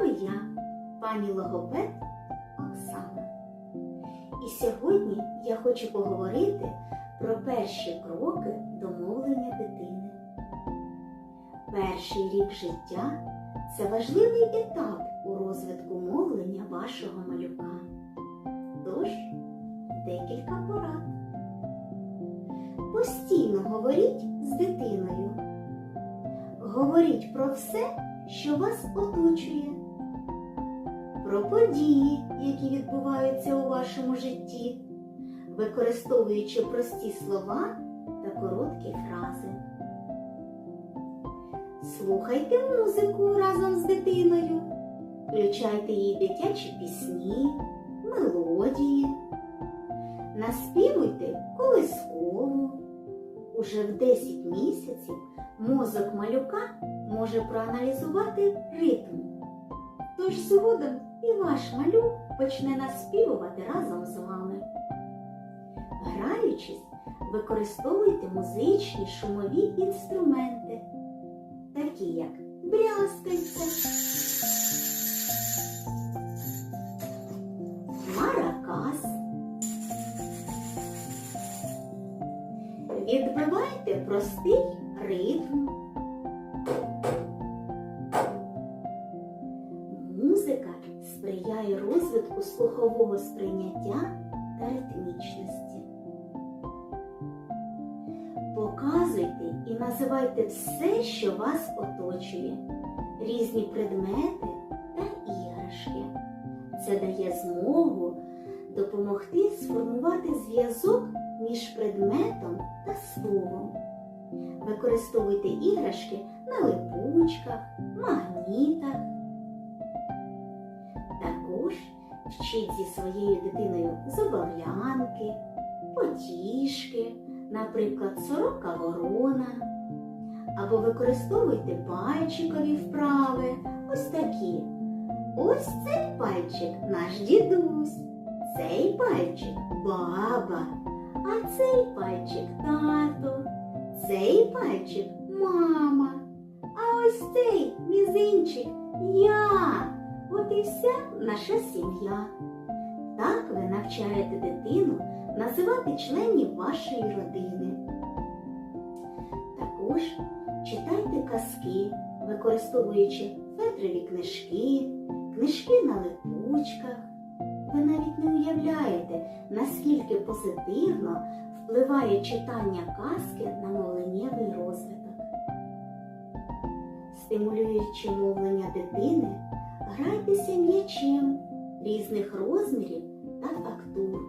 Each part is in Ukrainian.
вами я, пані логопед Оксана. І сьогодні я хочу поговорити про перші кроки до мовлення дитини. Перший рік життя це важливий етап у розвитку мовлення вашого малюка. Тож, декілька порад. Постійно говоріть з дитиною. Говоріть про все, що вас оточує про події, які відбуваються у вашому житті, використовуючи прості слова та короткі фрази. Слухайте музику разом з дитиною, включайте їй дитячі пісні, мелодії, наспівуйте колискову. Уже в 10 місяців мозок малюка може проаналізувати ритм. Тож згодом і ваш малюк почне наспівувати разом з вами. Граючись, використовуйте музичні шумові інструменти, такі як брязкальце, маракас. Відбивайте простий ритм. Сприяє розвитку слухового сприйняття та ритмічності. Показуйте і називайте все, що вас оточує, різні предмети та іграшки. Це дає змогу допомогти сформувати зв'язок між предметом та словом. Використовуйте іграшки на липучках, магнітах. Вчіть зі своєю дитиною забавлянки, потішки, наприклад, сорока ворона. Або використовуйте пальчикові вправи. Ось такі. Ось цей пальчик наш дідусь, цей пальчик баба, а цей пальчик тато, цей пальчик мама, а ось цей мізинчик я. От і вся наша сім'я. Так ви навчаєте дитину називати членів вашої родини. Також читайте казки, використовуючи фетрові книжки, книжки на липучках. Ви навіть не уявляєте, наскільки позитивно впливає читання казки на мовленнєвий розвиток. Стимулюючи мовлення дитини, грайтеся м'ячем різних розмірів та фактур.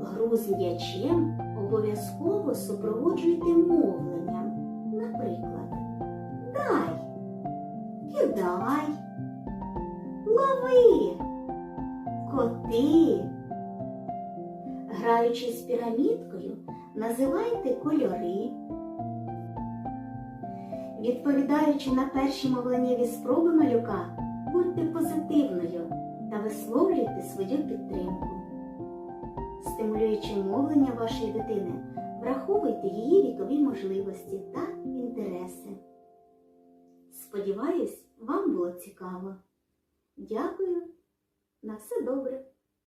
Гру з м'ячем обов'язково супроводжуйте мовленням. Наприклад, дай, кидай, лови, коти. Граючи з пірамідкою, називайте кольори. Відповідаючи на перші мовленнєві спроби малюка, будьте позитивною та висловлюйте свою підтримку. Стимулюючи мовлення вашої дитини, враховуйте її вікові можливості та інтереси. Сподіваюсь, вам було цікаво. Дякую. На все добре.